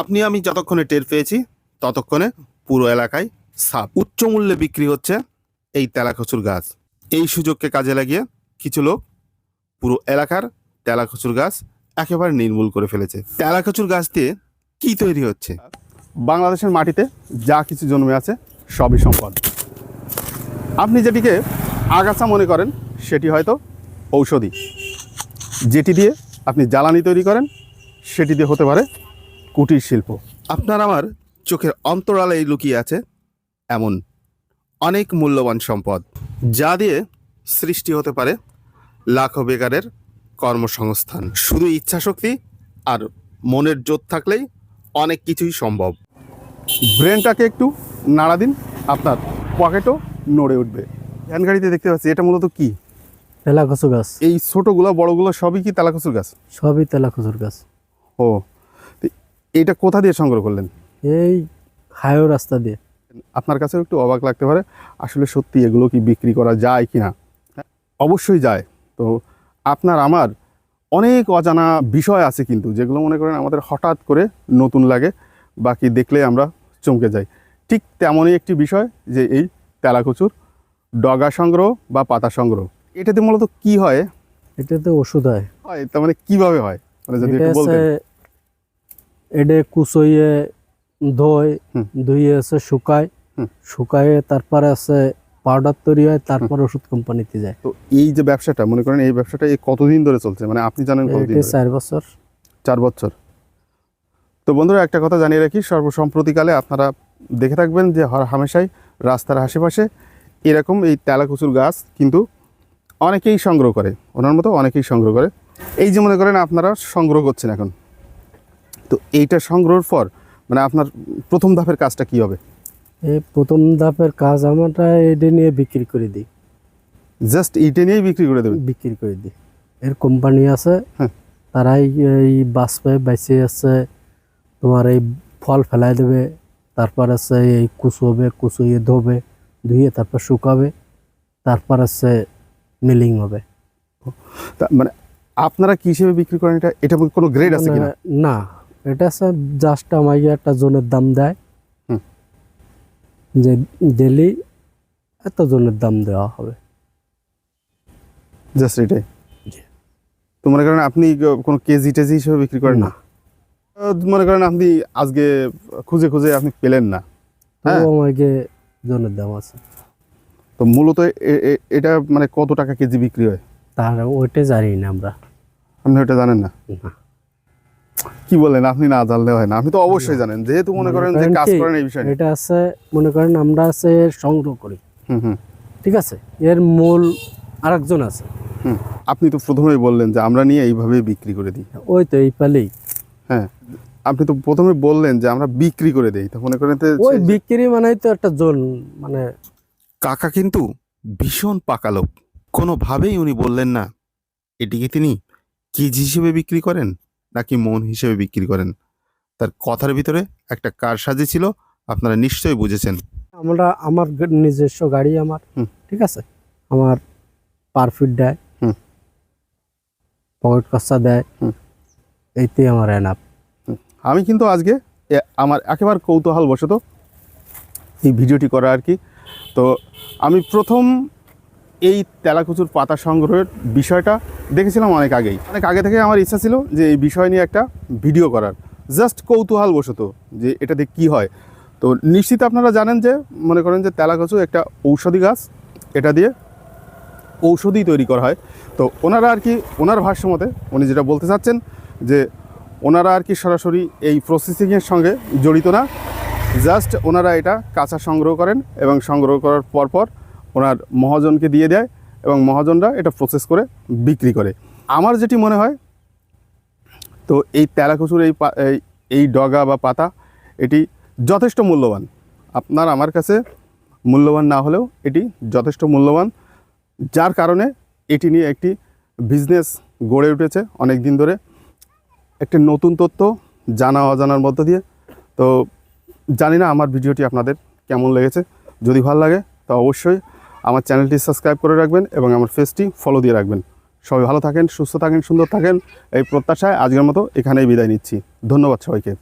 আপনি আমি যতক্ষণে টের পেয়েছি, ততক্ষণে পুরো এলাকায় সাপ উচ্চ মূল্যে বিক্রি হচ্ছে এই তেলাকচুর গাছ। এই সুযোগকে কাজে লাগিয়ে কিছু লোক পুরো এলাকার তেলাকচুর গাছ একেবারে নির্মূল করে ফেলেছে। তেলাকচুর গাছ দিয়ে কি তৈরি হচ্ছে? বাংলাদেশের মাটিতে যা কিছু জন্মে আছে, সবই সম্পদ। আপনি যেটিকে আগাছা মনে করেন, সেটি হয়তো ঔষধি। যেটি দিয়ে আপনি জ্বালানি তৈরি করেন, সেটি দিয়ে হতে পারে কুটির শিল্প। আপনার আমার চোখের অন্তরালেই লুকিয়ে আছে এমন অনেক মূল্যবান সম্পদ যা দিয়ে সৃষ্টি হতে পারে লাখো বেকারের কর্মসংস্থান। শুধু ইচ্ছাশক্তি আর মনের জোর থাকলেই অনেক কিছুই সম্ভব। ব্রেনটাকে একটু নাড়া দিন আপনার পকেটও নড়ে উঠবে। ভ্যান গাড়িতে দেখতে পাচ্ছি এটা মূলত কি? তেলাকচু গাছ। এই ছোটোগুলো বড়গুলো সবই কি তেলাকচুর গাছ? সবই তেলাকচুর গাছ। ও তো এইটা কোথা দিয়ে সংগ্রহ করলেন? এই হাইও রাস্তা দিয়ে। আপনার কাছেও একটু অবাক লাগতে পারে আসলে সত্যি এগুলো কি বিক্রি করা যায় কি না হ্যাঁ, অবশ্যই যায়। তো আপনার আমার অনেক অজানা বিষয় আছে কিন্তু যেগুলো মনে করেন আমাদের হঠাৎ করে নতুন লাগে বাকি দেখলে আমরা চমকে যাই। ঠিক তেমনই একটি বিষয় যে এই তেলাকচুর ডগা সংগ্রহ বা পাতা সংগ্রহ এটাতে মূলত কি হয়? এটাতে ওষুধ হয়। হয় তার মানে কীভাবে হয়? মানে যদি এটা একটু বলতেন। এডে কুচইয়ে ধোয়। ধুইয়ে আছে শুকায়। শুকায়ে তারপরে আছে পাউডার তৈরি হয় তারপর ওষুধ কোম্পানিতে যায়। তো এই যে ব্যবসাটা মনে করেন এই ব্যবসাটা এই কতদিন ধরে চলছে? মানে আপনি জানেন কতদিন চার বছর। চার বছর। তো বন্ধুরা একটা কথা জানিয়ে রাখি সর্বসম্প্রতিকালে আপনারা দেখে থাকবেন যে হর হামেশাই রাস্তার আশেপাশে এরকম এই তেলাকুচুর গাছ কিন্তু অনেকেই সংগ্রহ করে। ওনার মতো অনেকেই সংগ্রহ করে। এই যে মনে করেন আপনারা সংগ্রহ করছেন এখন। তো এইটা সংগ্রহের পর মানে আপনার প্রথম ধাপের কাজটা কি হবে? এই প্রথম ধাপের কাজ আমরা এটা নিয়ে বিক্রি করে দিই। জাস্ট এইটা নিয়েই বিক্রি করে দেবেন? বিক্রি করে দিই। এর কোম্পানি আছে হ্যাঁ। তারাই এই বাঁচবে বেঁচে আছে তোমার এই ফল ফেলাই দেবে তারপর আছে এই কুচোবে কুচুয়ে ধোবে ধুয়ে তারপর শুকাবে তারপর আছে মিলিং হবে। মানে আপনারা কি হিসেবে বিক্রি করেন এটা? এটা কোনো গ্রেড আছে কিনা? না। এটা জাস্ট আমাকে একটা জনের দাম দেয়। হুম। যে ডেলি এত জনের দাম দেওয়া হবে। জাস্ট এটাই। তো মনে করেন আপনি কোনো কেজি টেজি হিসেবে বিক্রি করেন না? মনে করেন আপনি আজকে খুঁজে খুঁজে আপনি পেলেন না। হ্যাঁ। আমাকে জনের দাম আছে। তো মূলত এটা মানে কত টাকা কেজি বিক্রি হয়? তার ওইটা জানি না আমরা। আপনি ওইটা জানেন না? না। কি বলেন? আপনি না জানলে হয় না। আপনি তো অবশ্যই জানেন। যেহেতু মনে করেন যে কাজ করেন এই বিষয়ে এটা আছে মনে করেন আমরা আছে সংগ্রহ করি। হুম হুম। ঠিক আছে? এর মূল আরেকজন আছে। হুম। আপনি তো প্রথমেই বললেন যে আমরা নিয়ে এইভাবে বিক্রি করে দিই। ওই তো এই পালেই। হ্যাঁ। আপনি তো প্রথমে বললেন যে আমরা বিক্রি করে দেই। তো মনে করেন যে ওই বিক্রি মানে তো একটা জন মানে কাকা কিন্তু ভীষণ পাকা লোক। কোনোভাবেই উনি বললেন না এটিকে তিনি কেজি হিসেবে বিক্রি করেন? নাকি মন হিসেবে বিক্রি করেন? তার কথার ভিতরে একটা কার সাজি ছিল আপনারা নিশ্চয়ই বুঝেছেন। আমরা আমার নিজস্ব গাড়ি আমার। ঠিক আছে? আমার পারফিট দেয়। পকেট খরচা দেয়। হুম। এইতে আমার এনাপ আমি কিন্তু আজকে আমার একেবারে কৌতূহল বশত এই ভিডিওটি করা আর কি। তো আমি প্রথম এই তেলাকুচুর পাতা সংগ্রহের বিষয়টা দেখেছিলাম অনেক আগেই। অনেক আগে থেকে আমার ইচ্ছা ছিল যে এই বিষয় নিয়ে একটা ভিডিও করার। জাস্ট কৌতূহল বশত যে এটাতে কি হয়। তো নিশ্চিত আপনারা জানেন যে, মনে করেন যে তেলাকুচু একটা ঔষধি গাছ, এটা দিয়ে ঔষধি তৈরি করা হয়। তো ওনারা আর কি, ওনার ভাষ্য মতে উনি যেটা বলতে চাচ্ছেন যে, ওনারা আর কি সরাসরি এই প্রসেসিংয়ের সঙ্গে জড়িত না। জাস্ট ওনারা এটা কাঁচা সংগ্রহ করেন এবং সংগ্রহ করার পর পর ওনার মহাজনকে দিয়ে দেয় এবং মহাজনরা এটা প্রসেস করে বিক্রি করে। আমার যেটি মনে হয়, তো এই তেলাকুচুর এই এই ডগা বা পাতা, এটি যথেষ্ট মূল্যবান। আপনার আমার কাছে মূল্যবান না হলেও এটি যথেষ্ট মূল্যবান। যার কারণে এটি নিয়ে একটি বিজনেস গড়ে উঠেছে অনেক দিন ধরে। একটি নতুন তথ্য জানা অজানার মধ্য দিয়ে। তো জানি না আমার ভিডিওটি আপনাদের কেমন লেগেছে। যদি ভালো লাগে, তো অবশ্যই আমার চ্যানেলটি সাবস্ক্রাইব করে রাখবেন এবং আমার ফেসটি ফলো দিয়ে রাখবেন। সবাই ভালো থাকেন, সুস্থ থাকেন, সুন্দর থাকেন, এই প্রত্যাশায় আজকের মতো এখানেই বিদায় নিচ্ছি। ধন্যবাদ সবাইকে।